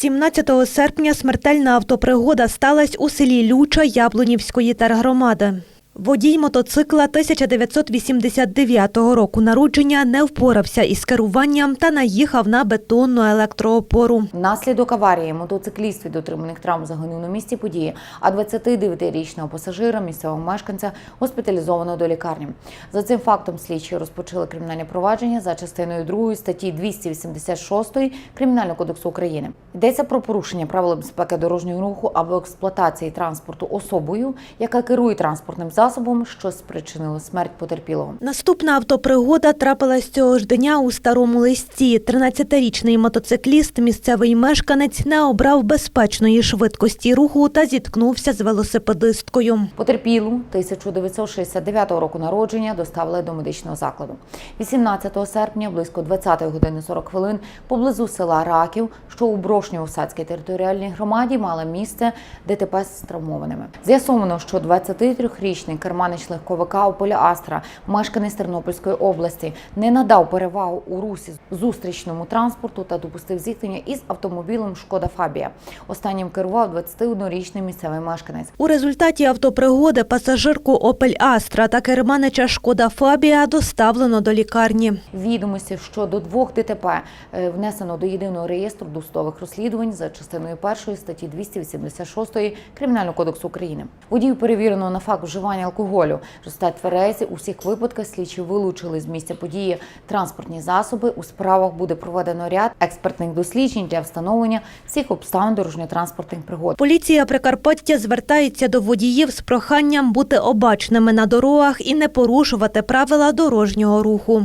17 серпня смертельна автопригода сталася у селі Люча Яблунівської тергромади. Водій мотоцикла 1989 року народження не впорався із керуванням та наїхав на бетонну електроопору. Внаслідок аварії мотоцикліст від отриманих травм загинув на місці події, а 29-річного пасажира, місцевого мешканця, госпіталізовано до лікарні. За цим фактом слідчі розпочали кримінальне провадження за частиною 2 статті 286 Кримінального кодексу України. Йдеться про порушення правил безпеки дорожнього руху або експлуатації транспорту особою, яка керує транспортним засобом, що спричинило смерть потерпілого. Наступна автопригода трапилась цього ж дня у старому листі. 13-річний мотоцикліст, місцевий мешканець, не обрав безпечної швидкості руху та зіткнувся з велосипедисткою. Потерпілу 1969 року народження доставили до медичного закладу. 18 серпня близько 20 години 40 хвилин поблизу села Раків, що у Брошньо-Осадській територіальній громаді мало місце ДТП з травмованими. З'ясовано, що 23-річний керманич легковика Ополя Астра, мешканець Тернопільської області, не надав перевагу у русі зустрічному транспорту та допустив зіткнення із автомобілем Шкода Фабія. Останнім керував 21-річний місцевий мешканець. У результаті автопригоди пасажирку Опель Астра та керманича Шкода Фабія доставлено до лікарні. Відомості щодо двох ДТП е, внесено до єдиного реєстру досудових розслідувань за частиною першої статті 286 Кримінального кодексу України. Водію перевірено на факт вживання алкоголю. В результаті тверезі у всіх випадках слідчі вилучили з місця події транспортні засоби. У справах буде проведено ряд експертних досліджень для встановлення всіх обставин дорожньо-транспортних пригод. Поліція Прикарпаття звертається до водіїв з проханням бути обачними на дорогах і не порушувати правила дорожнього руху.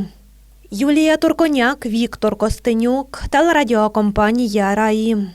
Юлія Турконяк, Віктор Костенюк, телерадіокомпанія Раї.